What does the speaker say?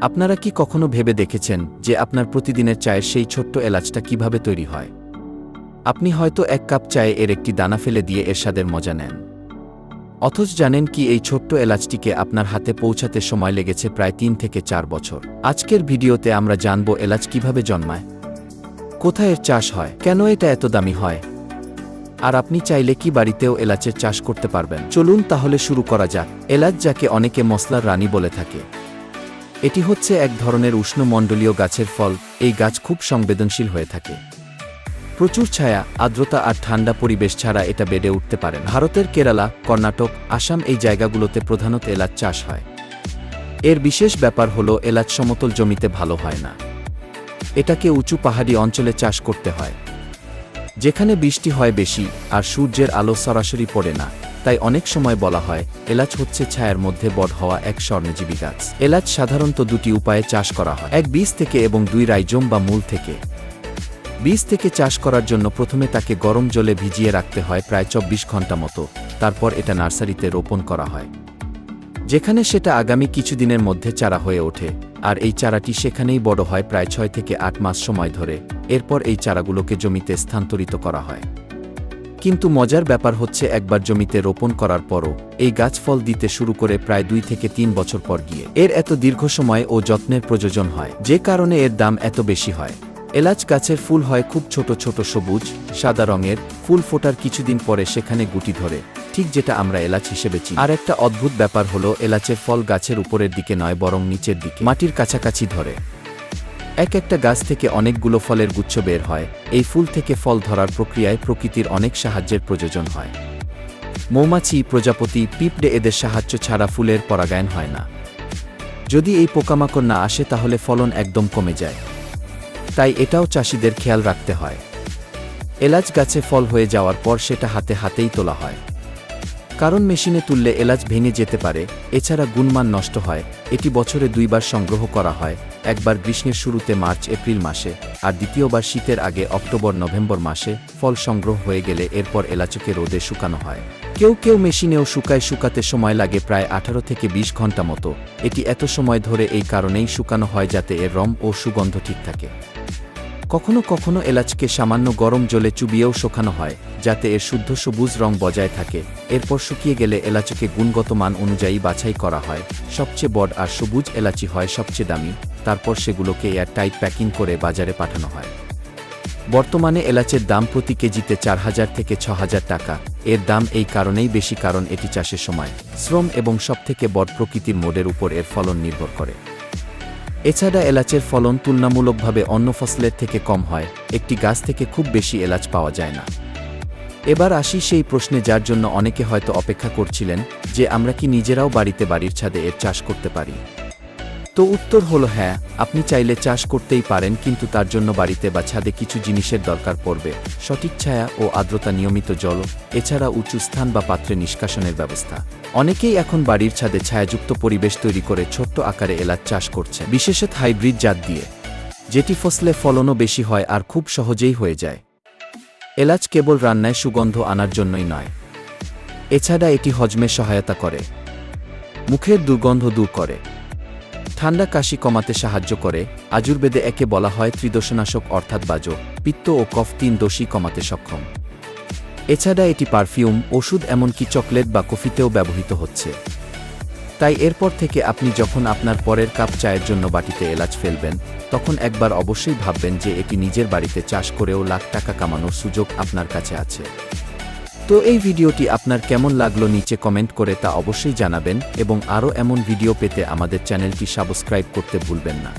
আপনারা কি কখনো ভেবে দেখেছেন যে আপনার প্রতিদিনের চায়ের সেই ছোট্ট এলাচটা কীভাবে তৈরি হয়? আপনি হয়তো এক কাপ চায়ে এর একটি দানা ফেলে দিয়ে এর মজা নেন। অথচ জানেন কি এই ছোট্ট এলাচটিকে আপনার হাতে পৌঁছাতে সময় লেগেছে প্রায় তিন থেকে চার বছর। আজকের ভিডিওতে আমরা জানব এলাচ কীভাবে জন্মায়। কোথায় এর চাষ হয়? কেন এটা এত দামি হয়? আর আপনি চাইলে কি বাড়িতেও এলাচের চাষ করতে পারবেন? চলুন তাহলে শুরু করা যাক। এলাচ যাকে অনেকে মশলার রানী বলে থাকে। এটি হচ্ছে এক ধরনের উষ্ণমণ্ডলীয় গাছের ফল, এই গাছ খুব সংবেদনশীল হয়ে থাকে। প্রচুর ছায়া, আর্দ্রতা আর ঠান্ডা পরিবেশ ছাড়া এটা বেড়ে উঠতে পারে। ভারতের কেরালা, কর্ণাটক, আসাম এই জায়গাগুলোতে প্রধানত এলাচ চাষ হয়। এর বিশেষ ব্যাপার হল এলাচ সমতল জমিতে ভালো হয় না। এটাকে উঁচু পাহাড়ি অঞ্চলে চাষ করতে হয়। যেখানে বৃষ্টি হয় বেশি আর সূর্যের আলো সরাসরি পড়ে না। তাই অনেক সময় বলা হয়, এলাচ হচ্ছে ছায়ার মধ্যে বড় হওয়া এক স্বর্ণজীবী গাছ। এলাচ সাধারণত দুটি উপায়ে চাষ করা হয়। এক বীজ থেকে এবং দুই রাইজোম বা মূল থেকে। বীজ থেকে চাষ করার জন্য প্রথমে তাকে গরম জলে ভিজিয়ে রাখতে হয় প্রায় চব্বিশ ঘণ্টা মতো। তারপর এটা নার্সারিতে রোপণ করা হয়। যেখানে সেটা আগামী কিছুদিনের মধ্যে চারা হয়ে ওঠে। আর এই চারাটি সেখানেই বড় হয় প্রায় ছয় থেকে আট মাস সময় ধরে। এরপর এই চারাগুলোকে জমিতে স্থানান্তরিত করা হয়। কিন্তু মজার ব্যাপার হচ্ছে একবার জমিতে রোপণ করার পরও এই গাছ ফল দিতে শুরু করে প্রায় দুই থেকে তিন বছর পর গিয়ে। এর এত দীর্ঘ সময় ও যত্নের প্রয়োজন হয়, যে কারণে এর দাম এত বেশি হয়। এলাচ গাছের ফুল হয় খুব ছোট ছোট সবুজ, সাদা রঙের, ফুল ফোটার কিছুদিন পরে সেখানে গুটি ধরে, ঠিক যেটা আমরা এলাচ হিসেবে চিনি। আর একটা অদ্ভুত ব্যাপার হলো, এলাচের ফল গাছের উপরের দিকে নয়, বরং নিচের দিকে, মাটির কাছাকাছি ধরে। এক একটা গাছ থেকে অনেকগুলো ফলের গুচ্ছ বের হয়। এই ফুল থেকে ফল ধরার প্রক্রিয়ায় প্রকৃতির অনেক সাহায্যের প্রয়োজন হয়। মৌমাছি, প্রজাপতি, পিঁপড়ে এদের সাহায্য ছাড়া ফুলের পরাগায়ন হয় না। যদি এই পোকামাকড় না আসে, তাহলে ফলন একদম কমে যায়। তাই এটাও চাষিদের খেয়াল রাখতে হয়। এলাচ গাছে ফল হয়ে যাওয়ার পর সেটা হাতে হাতেই তোলা হয়। কারণ মেশিনে তুললে এলাচ ভেঙে যেতে পারে, এছাড়া গুণমান নষ্ট হয়, এটি বছরে দুইবার সংগ্রহ করা হয়, একবার গ্রীষ্মের শুরুতে মার্চ, এপ্রিল মাসে, আর দ্বিতীয়বার শীতের আগে অক্টোবর, নভেম্বর মাসে ফল সংগ্রহ হয়ে গেলে এরপর এলাচকে রোদে শুকানো হয়। কেউ কেউ মেশিনেও শুকায় শুকাতে সময় লাগে প্রায় আঠারো থেকে ২০ ঘণ্টা মতো, এটি এত সময় ধরে এই কারণেই শুকানো হয় যাতে এর রং ও সুগন্ধ ঠিক থাকে। কখনো কখনো এলাচকে সামান্য গরম জলে চুবিয়েও শোকানো হয়, যাতে এর শুদ্ধ সবুজ রং বজায় থাকে। এরপর শুকিয়ে গেলে এলাচকে গুণগত মান অনুযায়ী বাছাই করা হয়। সবচেয়ে বড় আর সবুজ এলাচি হয় সবচেয়ে দামি। তারপর সেগুলোকে এয়ার টাইট প্যাকিং করে বাজারে পাঠানো হয়। বর্তমানে এলাচের দাম প্রতি কেজিতে চার হাজার থেকে ছ হাজার টাকা। এর দাম এই কারণেই বেশি, কারণ এটি চাষের সময়। শ্রম এবং সবথেকে বড় প্রকৃতির মোডের উপর এর ফলন নির্ভর করে। এছাড়া এলাচের ফলন তুলনামূলকভাবে অন্য ফসলের থেকে কম হয়, একটি গাছ থেকে খুব বেশি এলাচ পাওয়া যায় না। এবার আসি সেই প্রশ্নে যার জন্য অনেকে হয়তো অপেক্ষা করছিলেন যে আমরা কি নিজেরাও বাড়িতে বাড়ির ছাদে এর চাষ করতে পারি। তো উত্তর হলো হ্যাঁ আপনি চাইলে চাষ করতেই পারেন, কিন্তু তার জন্য বাড়িতে বা ছাদে কিছু জিনিসের দরকার পড়বে। সঠিক ছায়া ও আর্দ্রতা নিয়মিত জল, এছাড়া উঁচু স্থান বা পাত্রে নিষ্কাশনের ব্যবস্থা। অনেকেই এখন বাড়ির ছাদে ছায়াযুক্ত পরিবেশ তৈরি করে ছোট্ট আকারে এলাচ চাষ করছে, বিশেষত হাইব্রিড জাত দিয়ে। যেটি ফসলে ফলনও বেশি হয় আর খুব সহজেই হয়ে যায়। এলাচ কেবল রান্নায় সুগন্ধ আনার জন্যই নয়। এছাড়া এটি হজমে সহায়তা করে। মুখের দুর্গন্ধ দূর করে। ঠান্ডা কাশি কমাতে সাহায্য করে। আজুর্বেদে একে বলা হয় ত্রিদোষনাশক, অর্থাৎ বাজো। পিত্ত ও কফ তিন দোষী কমাতে সক্ষম। এছাড়া এটি পারফিউম, ওষুধ, এমনকি চকলেট বা কফিতেও ব্যবহৃত হচ্ছে। তাই এরপর থেকে আপনি যখন আপনার পরের কাপ চায়ের জন্য বাটিতে এলাচ ফেলবেন, তখন একবার অবশ্যই ভাববেন যে এটি নিজের বাড়িতে চাষ করেও লাখ টাকা কামানোর সুযোগ আপনার কাছে আছে। তো এই ভিডিওটি আপনার কেমন লাগল নিচে কমেন্ট করে তা অবশ্যই জানাবেন এবং আরও এমন ভিডিও পেতে আমাদের চ্যানেলটি সাবস্ক্রাইব করতে ভুলবেন না।